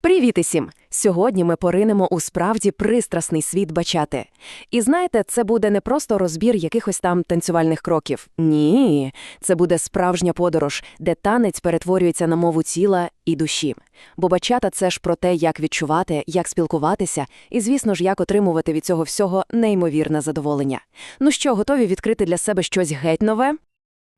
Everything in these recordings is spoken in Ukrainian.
Привіт усім! Сьогодні ми поринемо у справді пристрасний світ бачати. І знаєте, це буде не просто розбір якихось там танцювальних кроків. Ні, це буде справжня подорож, де танець перетворюється на мову тіла і душі. Бо бачата це ж про те, як відчувати, як спілкуватися, і, звісно ж, як отримувати від цього всього неймовірне задоволення. Ну що, готові відкрити для себе щось геть нове?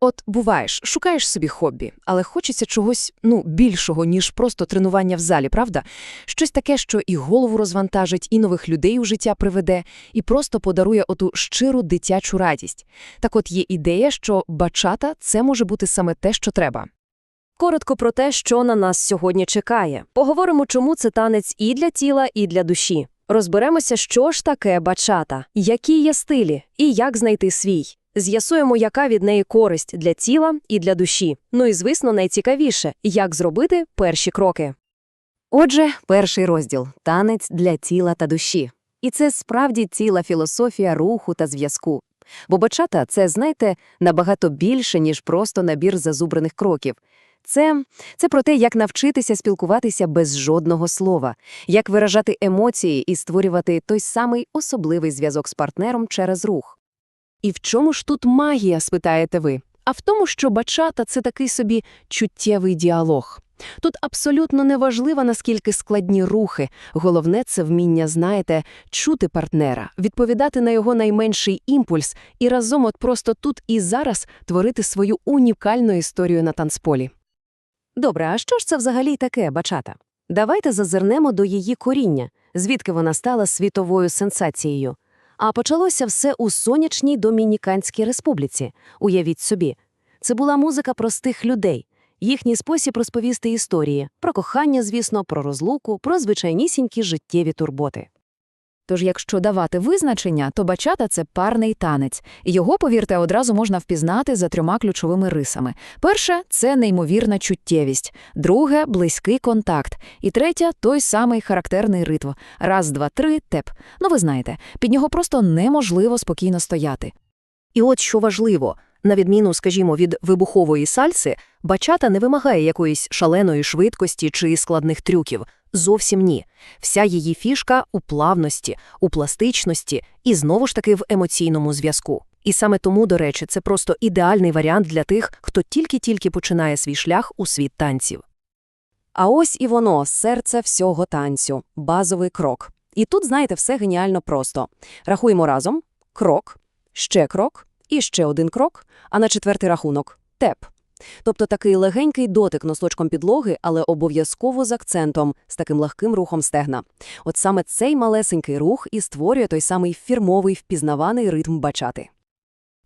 От буваєш, шукаєш собі хобі, але хочеться чогось ну більшого, ніж просто тренування в залі, правда? Щось таке, що і голову розвантажить, і нових людей у життя приведе, і просто подарує оту щиру дитячу радість. Так от є ідея, що бачата це може бути саме те, що треба. Коротко про те, що на нас сьогодні чекає. Поговоримо, чому це танець і для тіла, і для душі. Розберемося, що ж таке бачата, які є стилі і як знайти свій. З'ясуємо, яка від неї користь для тіла і для душі. Ну і, звісно, найцікавіше як зробити перші кроки. Отже, перший розділ танець для тіла та душі. І це справді ціла філософія руху та зв'язку. Бо бачата це, знаєте, набагато більше, ніж просто набір зазубрених кроків. Це, це про те, як навчитися спілкуватися без жодного слова, як виражати емоції і створювати той самий особливий зв'язок з партнером через рух. І в чому ж тут магія, спитаєте ви? А в тому, що бачата це такий собі чуттєвий діалог. Тут абсолютно неважливо, наскільки складні рухи. Головне це вміння, знаєте, чути партнера, відповідати на його найменший імпульс і разом от просто тут і зараз творити свою унікальну історію на танцполі. Добре, а що ж це взагалі таке бачата? Давайте зазирнемо до її коріння, звідки вона стала світовою сенсацією. А почалося все у сонячній Домініканській республіці. Уявіть собі, це була музика простих людей, їхній спосіб розповісти історії, про кохання, звісно, про розлуку, про звичайнісінькі життєві турботи. Тож, якщо давати визначення, то бачата – це парний танець. Його, повірте, одразу можна впізнати за трьома ключовими рисами. Перше – це неймовірна чуттєвість. Друге – близький контакт. І третє – той самий характерний ритм. Раз, два, три – теп. Ну ви знаєте, під нього просто неможливо спокійно стояти. І от що важливо, на відміну, скажімо, від вибухової сальси, бачата не вимагає якоїсь шаленої швидкості чи складних трюків. Зовсім ні. Вся її фішка у плавності, у пластичності і знову ж таки в емоційному зв'язку. І саме тому, до речі, це просто ідеальний варіант для тих, хто тільки-тільки починає свій шлях у світ танців. А ось і воно, серце всього танцю, базовий крок. І тут, знаєте, все геніально просто. Рахуємо разом крок, ще крок і ще один крок, а на четвертий рахунок теп. Тобто такий легенький дотик носочком підлоги, але обов'язково з акцентом, з таким легким рухом стегна. От саме цей малесенький рух і створює той самий фірмовий впізнаваний ритм бачати.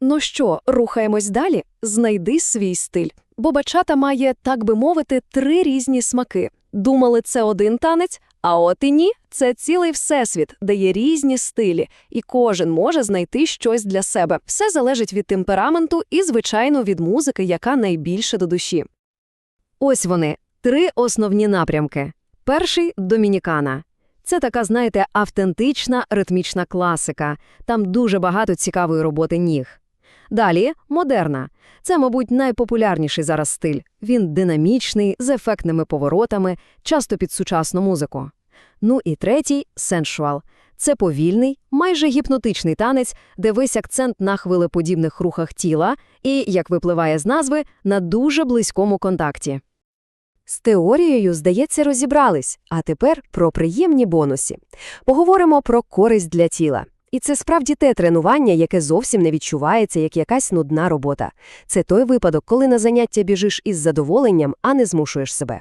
Ну що, рухаємось далі? Знайди свій стиль. Бо бачата має, так би мовити, три різні смаки. Думали, це один танець, а от і ні, це цілий всесвіт, де є різні стилі, і кожен може знайти щось для себе. Все залежить від темпераменту і, звичайно, від музики, яка найбільше до душі. Ось вони, три основні напрямки. Перший – домінікана. Це така, знаєте, автентична ритмічна класика. Там дуже багато цікавої роботи ніг. Далі – модерна. Це, мабуть, найпопулярніший зараз стиль. Він динамічний, з ефектними поворотами, часто під сучасну музику. Ну і третій – сеншуал. Це повільний, майже гіпнотичний танець, де весь акцент на хвилеподібних рухах тіла і, як випливає з назви, на дуже близькому контакті. З теорією, здається, розібрались, а тепер про приємні бонуси. Поговоримо про користь для тіла. І це справді те тренування, яке зовсім не відчувається як якась нудна робота. Це той випадок, коли на заняття біжиш із задоволенням, а не змушуєш себе.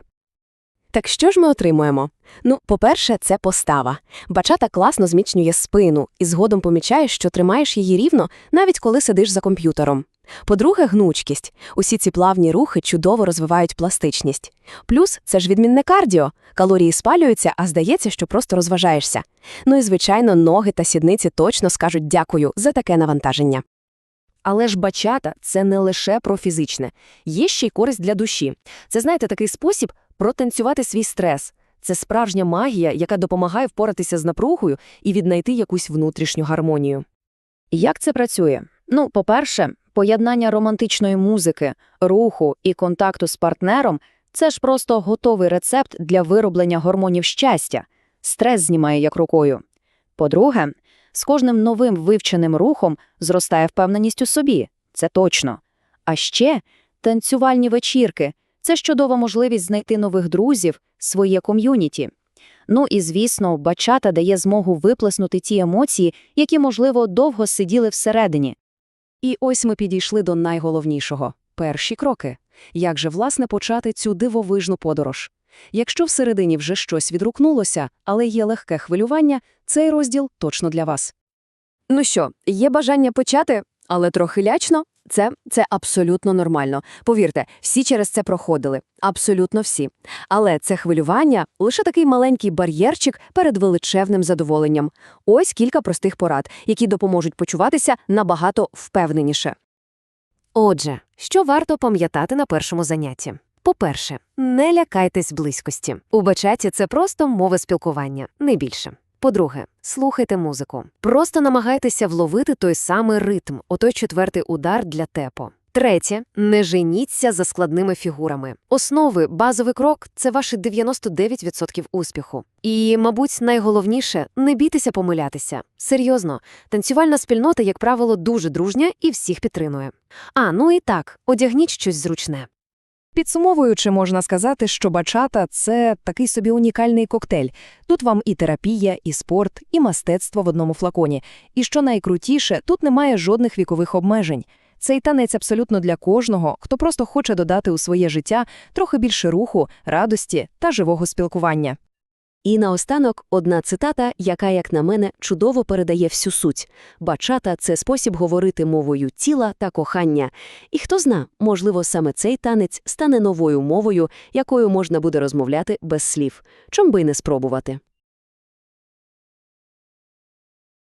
Так що ж ми отримуємо? Ну, по-перше, це постава. Бачата класно зміцнює спину і згодом помічаєш, що тримаєш її рівно, навіть коли сидиш за комп'ютером. По-друге, гнучкість. Усі ці плавні рухи чудово розвивають пластичність. Плюс це ж відмінне кардіо. Калорії спалюються, а здається, що просто розважаєшся. Ну і, звичайно, ноги та сідниці точно скажуть дякую за таке навантаження. Але ж бачата – це не лише про фізичне. Є ще й користь для душі. Це, знаєте, такий спосіб протанцювати свій стрес. Це справжня магія, яка допомагає впоратися з напругою і віднайти якусь внутрішню гармонію. Як це працює? Ну, по-перше, поєднання романтичної музики, руху і контакту з партнером Це ж просто готовий рецепт для вироблення гормонів щастя. Стрес знімає як рукою. По-друге, з кожним новим вивченим рухом зростає впевненість у собі. Це точно. А ще танцювальні вечірки – це чудова можливість знайти нових друзів, своє ком'юніті. Ну і, звісно, бачата дає змогу виплеснути ті емоції, які, можливо, довго сиділи всередині. І ось ми підійшли до найголовнішого – перші кроки. Як же, власне, почати цю дивовижну подорож? Якщо всередині вже щось відрукнулося, але є легке хвилювання, цей розділ точно для вас. Ну що, є бажання почати, але трохи лячно? Це, це абсолютно нормально. Повірте, всі через це проходили. Абсолютно всі. Але це хвилювання – лише такий маленький бар'єрчик перед величезним задоволенням. Ось кілька простих порад, які допоможуть почуватися набагато впевненіше. Отже, що варто пам'ятати на першому занятті? По-перше, не лякайтесь близькості. У бачаті це просто мова спілкування, не більше. По-друге, слухайте музику. Просто намагайтеся вловити той самий ритм, отой четвертий удар для тепо. Третє, не женіться за складними фігурами. Основи, базовий крок це ваші 99% успіху. І, мабуть, найголовніше не бійтеся помилятися. Серйозно, танцювальна спільнота, як правило, дуже дружня і всіх підтримує. А, ну і так, одягніть щось зручне. Підсумовуючи, можна сказати, що бачата – це такий собі унікальний коктейль. Тут вам і терапія, і спорт, і мистецтво в одному флаконі. І що найкрутіше, тут немає жодних вікових обмежень. Цей танець абсолютно для кожного, хто просто хоче додати у своє життя трохи більше руху, радості та живого спілкування. І наостанок одна цитата, яка, як на мене, чудово передає всю суть. Бачата – це спосіб говорити мовою тіла та кохання. І хто зна, можливо, саме цей танець стане новою мовою, якою можна буде розмовляти без слів. Чом би й не спробувати?